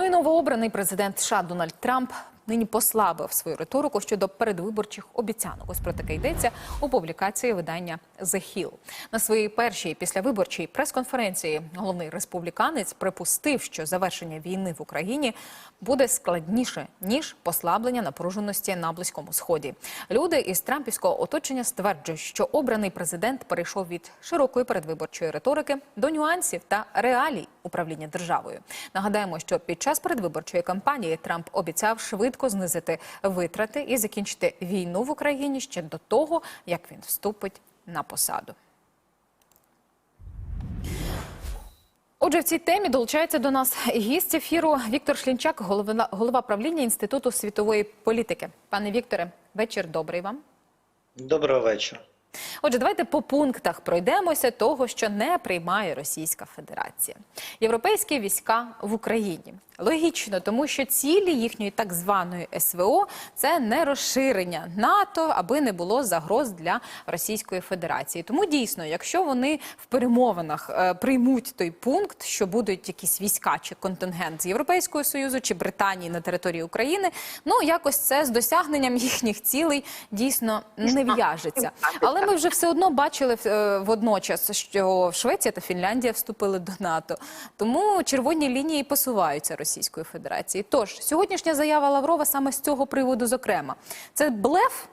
Ну і новообраний президент США Дональд Трамп нині послабив свою риторику щодо передвиборчих обіцянок. Ось про таке йдеться у публікації видання The Hill. На своїй першій післявиборчій прес-конференції головний республіканець припустив, що завершення війни в Україні буде складніше ніж послаблення напруженості на близькому сході. Люди із трампівського оточення стверджують, що обраний президент перейшов від широкої передвиборчої риторики до нюансів та реалій управління державою. Нагадаємо, що під час передвиборчої кампанії Трамп обіцяв швидко знизити витрати і закінчити війну в Україні ще до того, як він вступить на посаду. Отже, в цій темі долучається до нас гість ефіру Віктор Шлінчак, голова, голова правління Інституту світової політики. Пане Вікторе, вечір добрий вам. Доброго вечора. Отже, давайте по пунктах пройдемося того, що не приймає Російська Федерація. Європейські війська в Україні. Логічно, тому що цілі їхньої так званої СВО це не розширення НАТО, аби не було загроз для Російської Федерації. Тому дійсно, якщо вони в перемовинах е, приймуть той пункт, що будуть якісь війська чи контингент з Європейського союзу чи Британії на території України, ну якось це з досягненням їхніх цілей дійсно не в'яжеться. Але ми вже все одно бачили е, водночас, що Швеція та Фінляндія вступили до НАТО. Тому червоні лінії посуваються Російської Федерації. Тож сьогоднішня заява Лаврова саме з цього приводу, зокрема, це блеф.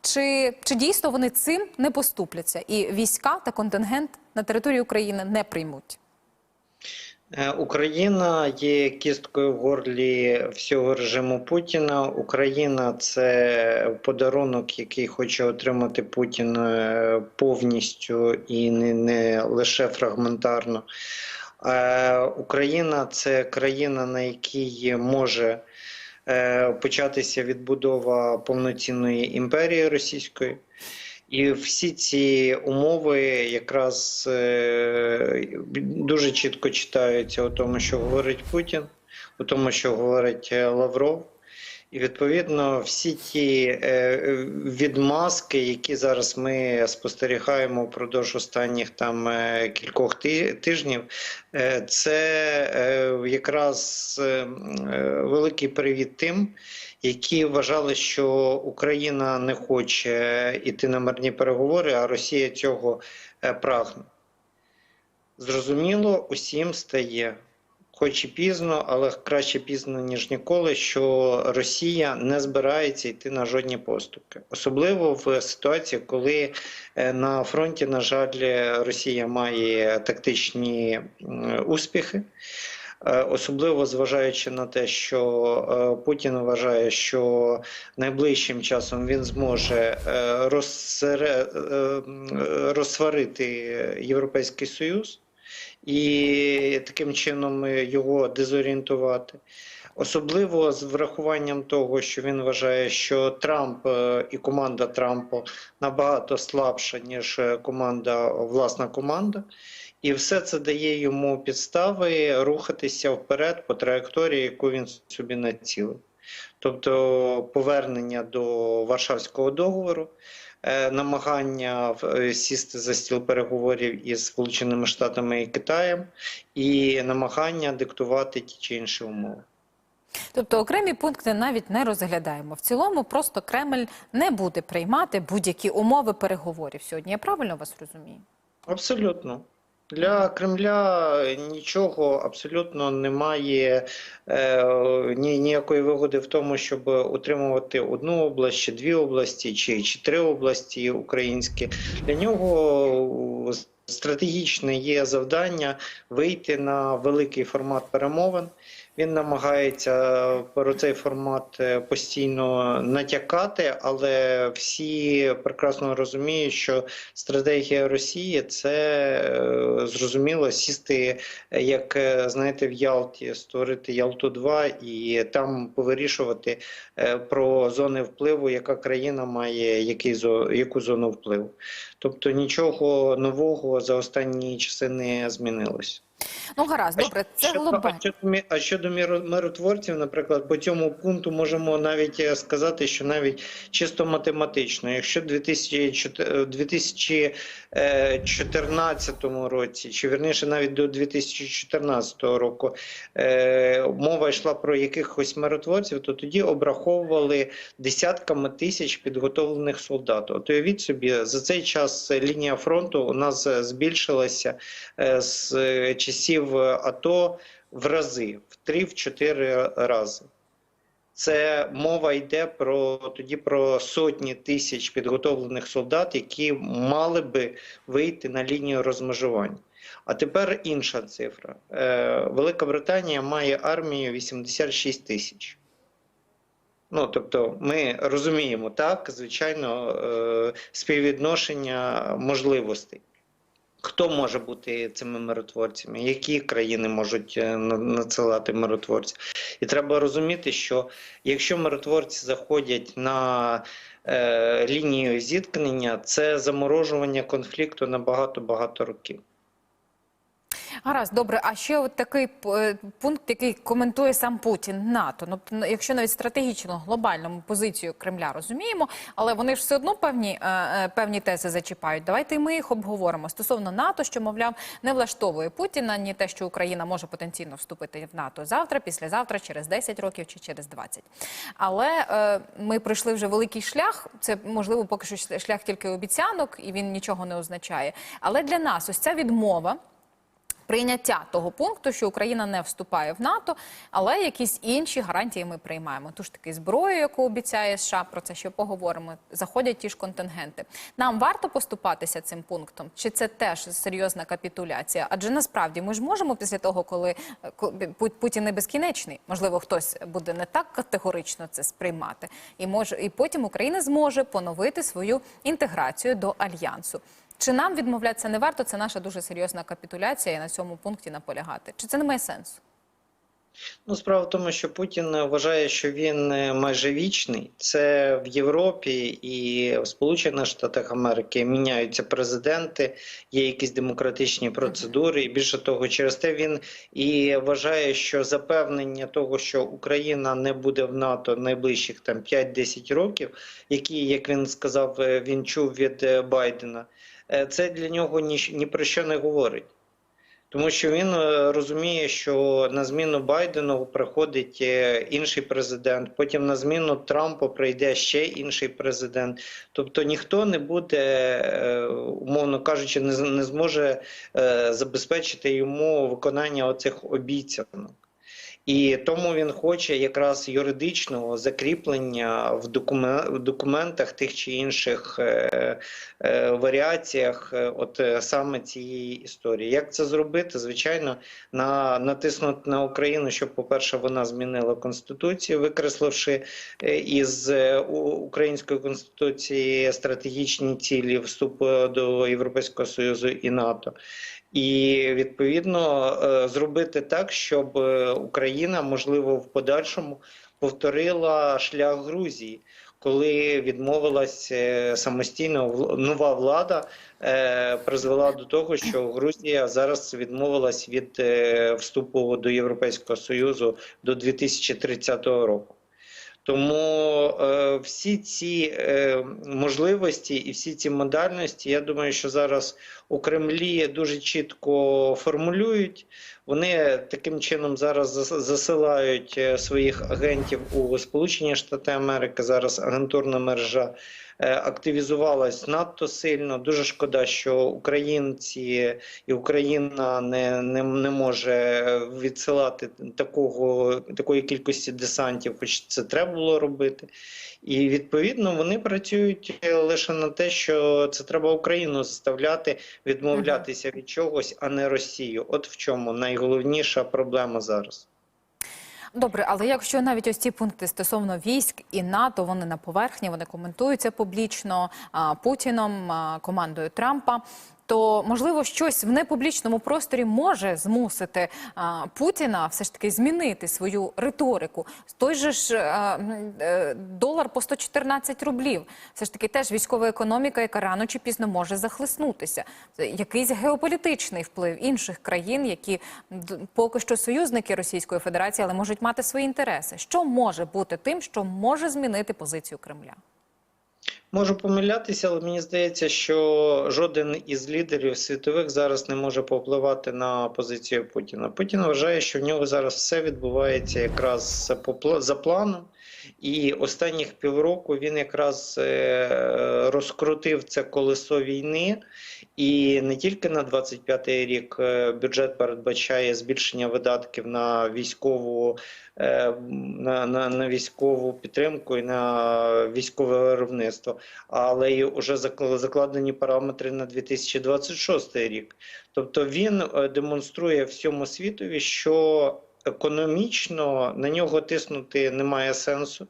Чи, чи дійсно вони цим не поступляться, і війська та контингент на території України не приймуть? Е, Україна є кісткою в горлі всього режиму Путіна. Україна це подарунок, який хоче отримати Путін е, повністю і не, не лише фрагментарно. Е, Україна це країна, на якій може початися відбудова повноцінної імперії російської. І всі ці умови якраз е, дуже чітко читаються у тому, що говорить Путін, у тому, що говорить е, Лавров. І відповідно всі ті е, відмазки, які зараз ми спостерігаємо впродовж останніх там е, кількох тижнів, е, це якраз великий привіт тим, які вважали, що Україна не хоче йти на мирні переговори, а Росія цього прагне. Зрозуміло, усім стає, хоч і пізно, але краще пізно, ніж ніколи, що Росія не збирається йти на жодні поступки. Особливо в ситуації, коли е, на фронті, на жаль, Росія має тактичні успіхи. Е, Особливо зважаючи на те, що е, Путін вважає, що найближчим часом він зможе розсварити Європейський Союз і таким чином е, його дезорієнтувати. Особливо з врахуванням того, що він вважає, що Трамп е, і команда Трампа набагато слабша, ніж е, команда, власна команда. І все це дає йому підстави рухатися вперед по траєкторії, яку він собі націлив. Тобто повернення до Варшавського договору, намагання е, сісти за стіл переговорів із Сполученими Штатами і Китаєм, і намагання диктувати ті чи інші умови. Тобто окремі пункти навіть не розглядаємо. В цілому просто Кремль не буде приймати будь-які умови переговорів сьогодні. Я правильно вас розумію? Абсолютно. Для Кремля нічого абсолютно немає е, ні, ніякої вигоди в тому, щоб утримувати одну область, чи дві області, чи, чи три області українські. Для нього стратегічне є завдання вийти на великий формат перемовин. Він намагається про цей формат е, постійно натякати, але всі прекрасно розуміють, що стратегія Росії це е, зрозуміло сісти, е, як знаєте, в Ялті, створити Ялту 2 і там повирішувати про зони впливу, яка країна має який зо- яку зону впливу. Тобто нічого нового за останні часи не змінилось. Ну гаразд, добре, це глобально. А щодо, миротворців, наприклад, по цьому пункту можемо навіть е, сказати, що навіть чисто математично, якщо 2004 е, 2014 році, чи вірніше навіть до 2014 року, е, мова йшла про якихось миротворців, то тоді обраховували десятками тисяч підготовлених солдат. От уявіть собі, за цей час лінія фронту у нас е, збільшилася е, з е, часів АТО в рази, в 3-4 рази. Це мова йде про тоді про сотні тисяч підготовлених солдат, які мали би вийти на лінію розмежування. А тепер інша цифра. Е, Велика Британія має армію 86 тисяч. Ну, тобто, ми розуміємо так, звичайно, е, співвідношення можливостей. Хто може бути цими миротворцями? Які країни можуть е, на- надсилати миротворців? І треба розуміти, що якщо миротворці заходять на е, лінію зіткнення, це заморожування конфлікту на багато-багато років. Гаразд, добре. А ще от такий е, пункт, який коментує сам Путін НАТО. Ну, якщо навіть стратегічно глобальному позицію Кремля розуміємо, але вони ж все одно певні, е, е, певні тези зачіпають. Давайте ми їх обговоримо стосовно НАТО, що мовляв не влаштовує Путіна ні те, що Україна може потенційно вступити в НАТО завтра, післязавтра, через 10 років чи через 20. Але ми пройшли вже великий шлях. Це можливо поки що шлях тільки обіцянок, і він нічого не означає. Але для нас ось ця відмова прийняття того пункту, що Україна не вступає в НАТО, але якісь інші гарантії ми приймаємо. Тож таки зброю, яку обіцяє США, про це ще поговоримо. Заходять ті ж контингенти. Нам варто поступатися цим пунктом, чи це теж серйозна капітуляція? Адже насправді ми ж можемо після того, коли е, Путін не безкінечний, можливо, хтось буде не так категорично це сприймати, і може і потім Україна зможе поновити свою інтеграцію до альянсу. Чи нам відмовлятися не варто? Це наша дуже серйозна капітуляція і на цьому пункті наполягати. Чи це не має сенсу? Ну, справа в тому, що Путін вважає, що він е, майже вічний. Це в Європі і в Сполучених Штатах Америки міняються президенти, є якісь демократичні процедури. І більше того, через те він і вважає, що запевнення того, що Україна не буде в НАТО найближчих там 5-10 років, які, як він сказав, е, він чув від е, Байдена, це для нього ні, ні про що не говорить. Тому що він е, розуміє, що на зміну Байдену приходить е, інший президент, потім на зміну Трампу прийде ще інший президент. Тобто ніхто не буде, е, умовно кажучи, не, зможе е, забезпечити йому виконання оцих обіцянок. І тому він хоче якраз юридичного закріплення в, докумен- документах тих чи інших е, е, варіаціях, е, от саме цієї історії. Як це зробити? Звичайно, на натиснути на Україну, щоб, по-перше, вона змінила конституцію, викресливши із української конституції стратегічні цілі вступу до Європейського союзу і НАТО. І відповідно е, зробити так, щоб е, Україна, можливо, в подальшому повторила шлях Грузії, коли відмовилась е, самостійно нова влада, призвела до того, що Грузія зараз відмовилась від вступу до Європейського союзу до 2030 року. Тому е, всі ці е, можливості і всі ці модальності, я думаю, що зараз у Кремлі дуже чітко формулюють. Вони таким чином зараз зас- засилають е, своїх агентів у Сполучені Штати Америки. Зараз агентурна мережа е, активізувалась надто сильно. Дуже шкода, що українці і Україна не, не, не може відсилати такого такої кількості десантів, хоч це треба було робити. І відповідно вони працюють лише на те, що це треба Україну заставляти відмовлятися від чогось, а не Росію. От в чому найголовніша проблема зараз. Добре, але якщо навіть ось ці пункти стосовно військ і НАТО, вони на поверхні, вони коментуються публічно Путіном, командою Трампа. То можливо щось в непублічному просторі може змусити Путіна все ж таки змінити свою риторику. Той же ж е, долар по 114 рублів. Все ж таки теж військова економіка, яка рано чи пізно може захлиснутися. Якийсь геополітичний вплив інших країн, які поки що союзники Російської Федерації, але можуть мати свої інтереси. Що може бути тим, що може змінити позицію Кремля? Можу помилятися, але мені здається, що жоден із лідерів світових зараз не може повпливати на позицію Путіна. Путін вважає, що в нього зараз все відбувається якраз за планом. І останніх півроку він якраз е, розкрутив це колесо війни, і не тільки на 25-й рік е, бюджет передбачає збільшення видатків на військову е, на, на, на військову підтримку і на військове виробництво, але й вже закл- закладені параметри на 2026 рік. Тобто він е, демонструє всьому світові, що економічно на нього тиснути немає сенсу.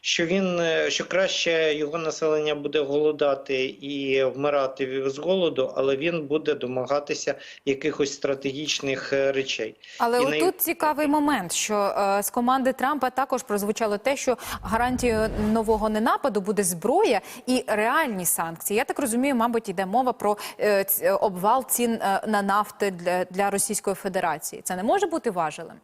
Що він е, що краще його населення буде голодати і вмирати з голоду, але він буде домагатися якихось стратегічних е, речей. Але І отут най- цікавий момент, що е, з команди Трампа також прозвучало те, що гарантією нового ненападу буде зброя і реальні санкції. Я так розумію, мабуть, йде мова про е, обвал цін е, на нафти для, для Російської Федерації. Це не може бути важелем.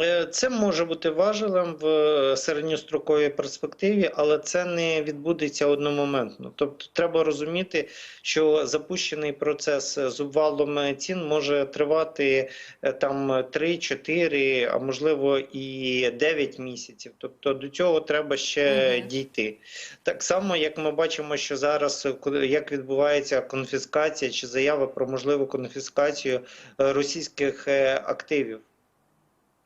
Е, Це може бути важелем в е, середньостроковій перспективі, але це не відбудеться одномоментно. Тобто, треба розуміти, що запущений процес з обвалом цін може тривати е, там 3-4, а можливо і 9 місяців. Тобто до цього треба ще Мгм. дійти. Так само, як ми бачимо, що зараз е, як відбувається конфіскація чи заява про можливу конфіскацію е, російських е, активів.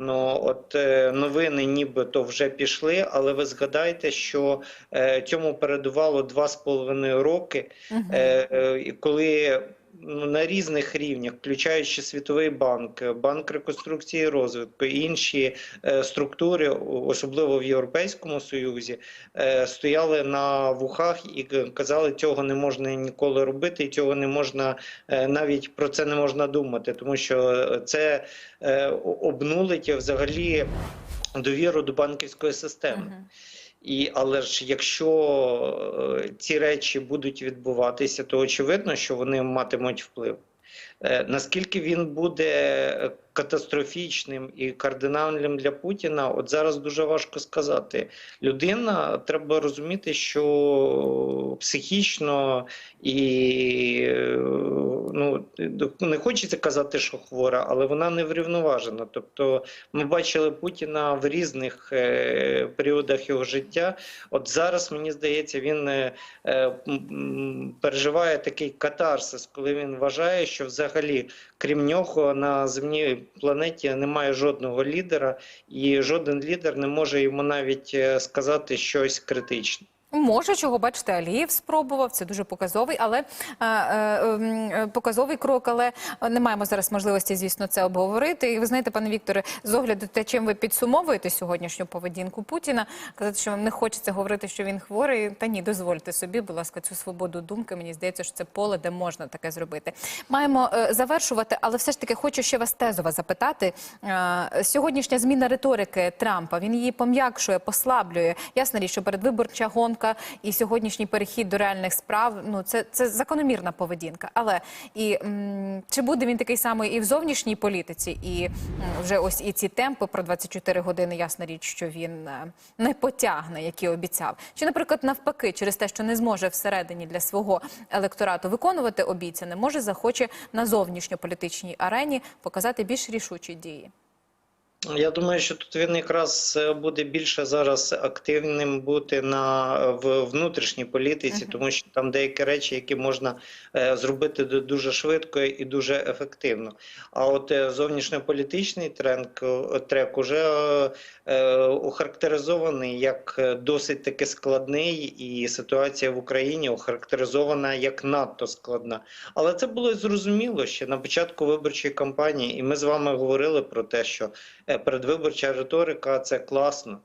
Ну, от е, новини нібито вже пішли, але ви згадайте, що е, цьому передувало два з половиною роки, угу. е, коли на різних рівнях, включаючи Світовий банк, банк реконструкції і розвитку і інші е, структури, особливо в Європейському Союзі, е, стояли на вухах і казали, цього не можна ніколи робити, і цього не можна е, навіть про це не можна думати, тому що це обнулить взагалі довіру до банківської системи. І але ж якщо е, ці речі будуть відбуватися, то очевидно, що вони матимуть вплив. Е, Наскільки він буде катастрофічним і кардинальним для Путіна, от зараз дуже важко сказати. Людина треба розуміти, що психічно і ну не хочеться казати, що хвора, але вона не врівноважена. Тобто, ми бачили Путіна в різних е, періодах його життя. От зараз мені здається, він е, переживає такий катарсис, коли він вважає, що взагалі, крім нього, на земній планеті немає жодного лідера, і жоден лідер не може йому навіть е, сказати щось критичне. Може, чого бачите, Алієв спробував. Це дуже показовий, але е, е, ем, е, показовий крок. Але не маємо зараз можливості, звісно, це обговорити. І ви знаєте, пане Вікторе, з огляду те, чим ви підсумовуєте сьогоднішню поведінку Путіна, казати, що вам не хочеться говорити, що він хворий. Та ні, дозвольте собі, будь ласка, цю свободу думки. Мені здається, що це поле, де можна таке зробити. Маємо е, завершувати, але все ж таки хочу ще вас тезово запитати. Е, сьогоднішня зміна риторики Трампа він її пом'якшує, послаблює. Ясна річ, що передвиборча гонка і сьогоднішній перехід до реальних справ ну це, це закономірна поведінка. Але і м, чи буде він такий самий і в зовнішній політиці, і м, вже ось і ці темпи про 24 години, ясна річ, що він е, не потягне, які обіцяв. Чи, наприклад, навпаки, через те, що не зможе всередині для свого електорату виконувати обіцяне, може захоче на зовнішньополітичній арені показати більш рішучі дії. Я думаю, що тут він якраз е, буде більше зараз активним бути на в внутрішній політиці, тому що там деякі речі, які можна е, зробити дуже швидко і дуже ефективно. А от е, зовнішньополітичний тренд е, трек уже е, е, охарактеризований як е, досить таки складний, і ситуація в Україні охарактеризована як надто складна. Але це було зрозуміло ще на початку виборчої кампанії, і ми з вами говорили про те, що е, передвиборча риторика це класно.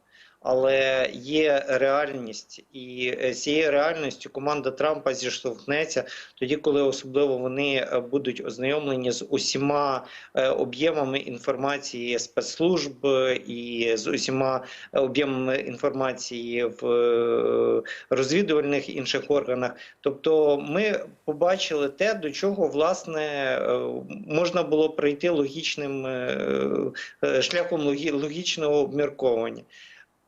Але є реальність, і е, з цією реальністю команда Трампа зіштовхнеться тоді, коли особливо вони е, будуть ознайомлені з усіма е, об'ємами інформації спецслужб е, і з усіма об'ємами інформації в е, розвідувальних інших органах. Тобто, ми побачили те, до чого власне е, можна було прийти логічним е, е, шляхом логічного обмірковування.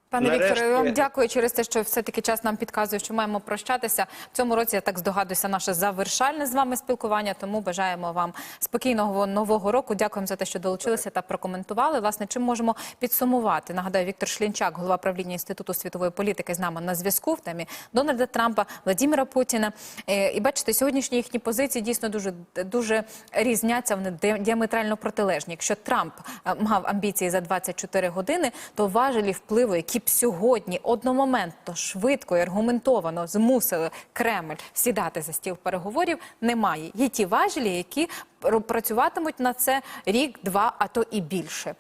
Пане Нарешті- Вікторе, я вам дякую через те, що все-таки час нам підказує, що маємо прощатися. В цьому році, я так здогадуюся, наше завершальне з вами спілкування. Тому бажаємо вам спокійного нового року. Дякуємо за те, що долучилися та прокоментували. Власне, чим можемо підсумувати? Нагадаю, Віктор Шлінчак, голова правління Інституту світової політики, з нами на зв'язку в темі Дональда Трампа, Владіміра Путіна. Е, І бачите, сьогоднішні їхні позиції дійсно дуже дуже різняться. Вони діаметрально протилежні. Якщо Трамп е, мав амбіції за 24 години, то важелі впливу, які б сьогодні одномоментно, швидко і аргументовано змусили Кремль сідати за стіл переговорів, немає. Є ті важелі, які пр- працюватимуть на це рік, два, а то і більше.